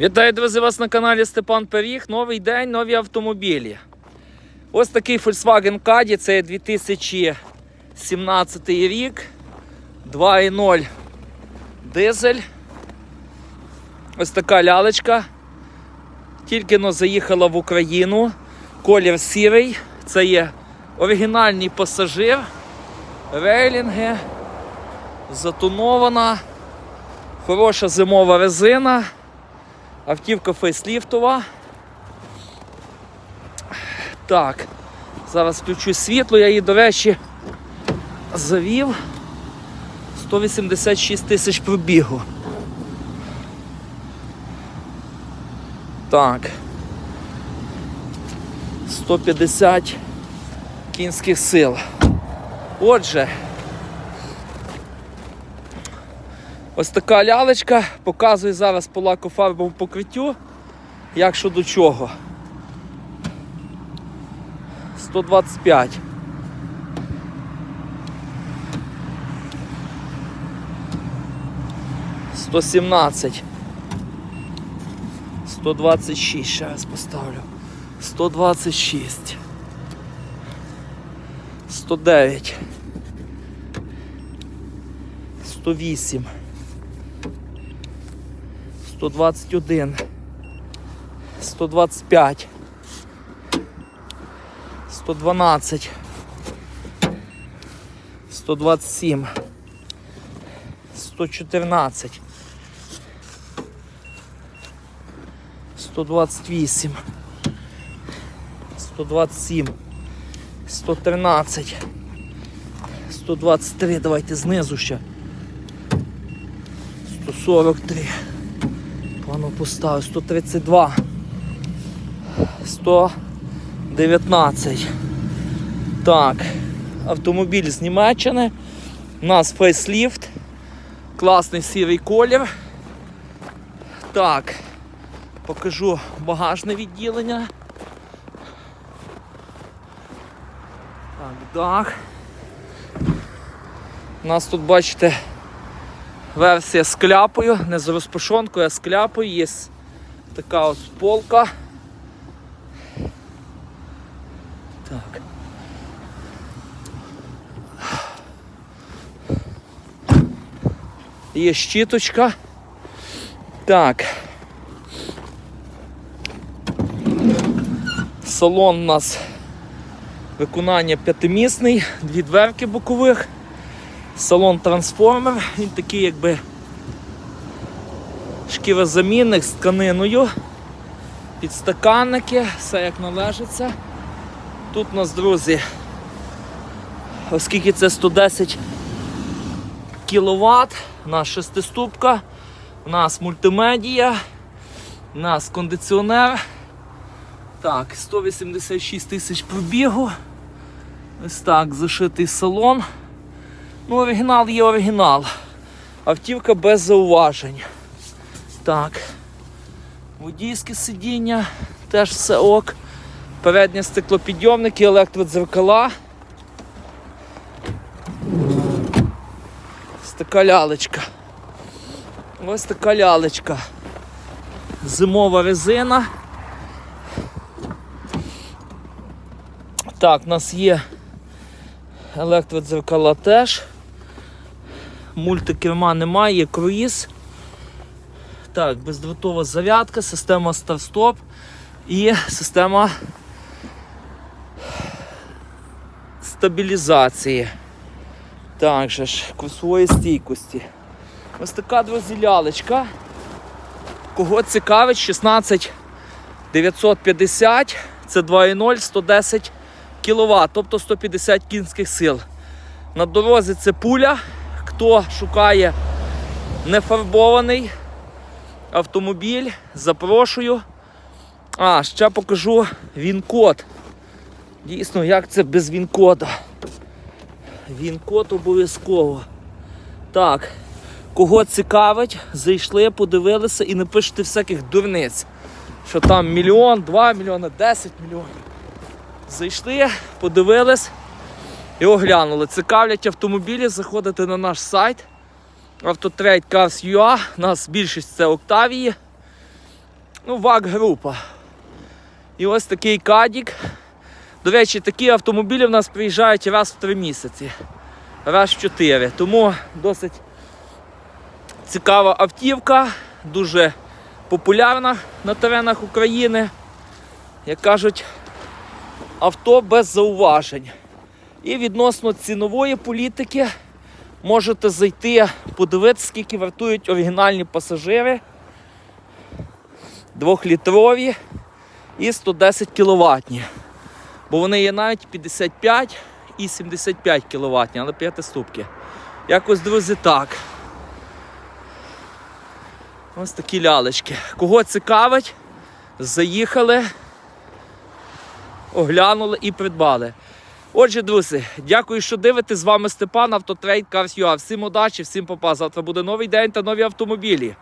Вітаю, друзі, вас на каналі Степан Періг. Новий день, нові автомобілі. Ось такий Volkswagen Caddy, це 2017 рік. 2.0 дизель. Ось така лялечка. Тільки но заїхала в Україну. Колір сірий. Це є оригінальний пасажир. Рейлінги. Затонована. Хороша зимова резина. Автівка фейсліфтова. Так, зараз включу світло, я її, до речі, завів. 186 тисяч пробігу. Так. 150 кінських сил. Отже, ось така лялечка. Показую зараз по лакофарбовому покриттю. Як що до чого. 125. Сто сімнадцять. Сто двадцять шість. Ще раз поставлю. Сто двадцять шість. Сто дев'ять. Сто вісім. 121, 125, 112, 127, 114, 128, 127, 113, 123, давайте знизу ще. 143. Плану поставив 132, 119. Так, автомобіль з Німеччини. У нас фейсліфт. Класний сірий колір. Так, покажу багажне відділення. Так, дах. У нас тут, бачите, версія з кляпою, не з розпашонкою, а з кляпою. Є така ось полка. Так. Є щіточка. Так. Салон у нас виконання п'ятимісний, дві дверки бокових. Салон трансформер, він такий якби шкірозамінник з тканиною, підстаканники, все як належиться. Тут у нас, друзі, оскільки це 110 кВт, у нас шестиступка, у нас мультимедія, у нас кондиціонер. Так, 186 тисяч пробігу. Ось так, зашитий салон. Ну, оригінал є оригінал. Автівка без зауважень. Так. Водійське сидіння, теж все ок. Передні стеклопідйомники, електродзеркала. Ось така лялечка. Ось така лялечка. Зимова резина. Так, у нас є електродзеркала теж. Мультикерма немає, круїз. Так, бездротова зарядка, система старт-стоп і система стабілізації. Також ж курсової стійкості. Ось така друзі лялечка. Кого цікавить, 16 950, це 2.0, 110 кВт, тобто 150 кінських сил. На дорозі це пуля. Хто шукає нефарбований автомобіль, запрошую. А, ще покажу він-код. Дійсно, як це без він-кода. Він-код обов'язково. Так, кого цікавить, зайшли, подивилися і не всяких дурниць. Що там мільйон, два мільйони, 10 мільйонів. Зайшли, подивились і оглянули. Цікавлять автомобілі, заходите на наш сайт Autotrade Cars.ua. Нас більшість це Октавії. Ну, ВАК-група. І ось такий кадік. До речі, такі автомобілі в нас приїжджають раз в три місяці, раз в чотири. Тому досить цікава автівка, дуже популярна на теренах України. Як кажуть, авто без зауважень. І відносно цінової політики можете зайти, подивитися, скільки вартують оригінальні пасажири. Двохлітрові і 110 кВт. Бо вони є навіть 55 і 75 кВт, але п'ятиступки. Якось, друзі, так. Ось такі лялечки. Кого цікавить, заїхали, оглянули і придбали. Отже, друзі, дякую, що дивитесь. З вами Степан, Автотрейд Cars.ua. Всім удачі, всім попа. Завтра буде новий день та нові автомобілі.